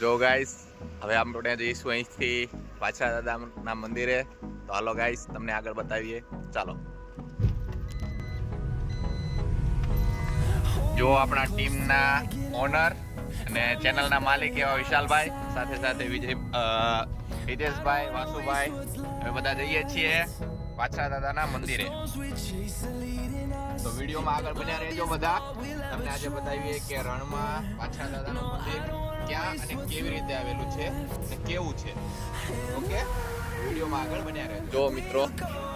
જો ગાઈસ હવે આપણે જઈશું અહીંથી પાછા દાદાના મંદિરે. તો હાલો ગાઈસ તમને આગળ બતાવીએ. ચાલો. જો આપણા ટીમના ઓનર અને ચેનલના માલિક એવા વિશાલભાઈ, સાથે સાથે વિજય હિતેશભાઈ, વાસુભાઈ, અમે બધા જઈએ છીએ પાછા દાદાના મંદિરે. તો વિડીયોમાં આગળ બન્યા રહેજો બધા. તમને આજે બતાવીએ કે રણમાં પાછા દાદાનું મંદિર ક્યાં અને કેવી રીતે આવેલું છે અને કેવું છે? ઓકે? વિડીયોમાં આગળ બન્યા રહેજો. જો મિત્રો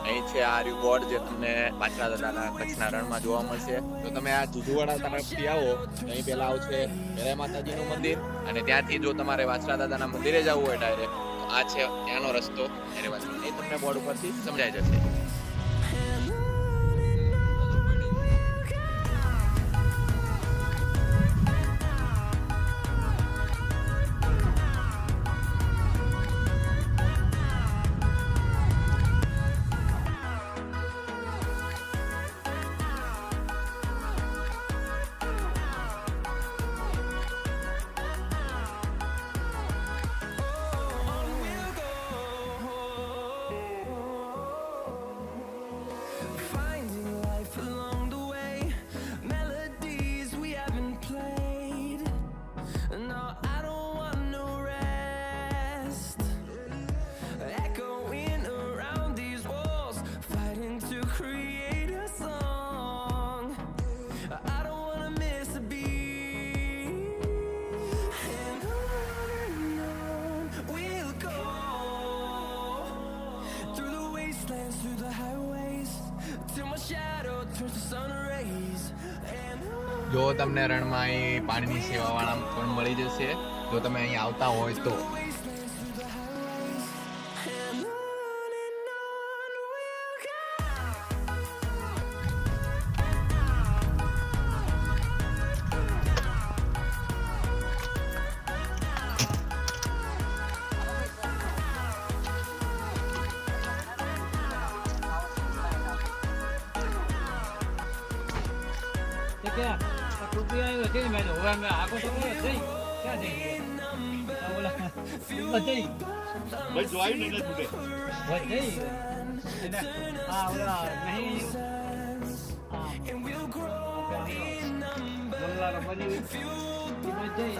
અહીં છે આ રહ્યું બોર્ડ જે તમને પાછલા દાદાના કચ્છના રણમાં જોવા મળશે. તો તમે આ જુજુવાડા તરફથી આવો. અહીં પહેલાં આવશે મેરા માતાજીનું મંદિર. અને ત્યાંથી જો તમારે વાછરા દાદાના મંદિરે જવું હોય ડાયરેક્ટ આ છે ત્યાંનો રસ્તો. મેરે વાછરા એ તમને બોર્ડ ઉપરથી સમજાઈ જશે. જો તમને રણમાં અહીં પાણીની સેવાવાળા પણ મળી જશે. જો તમે અહીં આવતા હોય તો. ક્યાં આ ટોપી આવ્યો છે ને મેં હવે અમે આગળ તો ક્યાં જઈ ક્યાં જઈ આ ઓલા જઈ ભાઈ જોયું ને એટલે છૂટે જઈ એને આ ઓલા નહીં આ And we'll grow in number મોલ્લાનો બની એમાં જઈ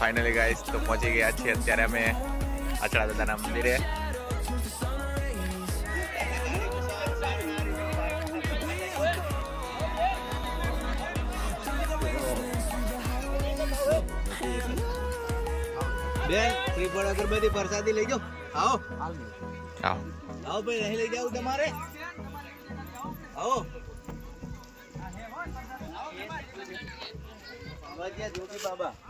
ફાઇનલી ગાઈસ તો પહોંચી ગયા છીએ અત્યારે અમે આચરા દાદાના મંદિરે બેન શ્રીફળ અગરબત્તી પ્રસાદી લઈ જાઓ આવો આવો આવો ભાઈ અહીં લઈ જાવ તમારે આવો ભજીયા જોગી બાબા Hold me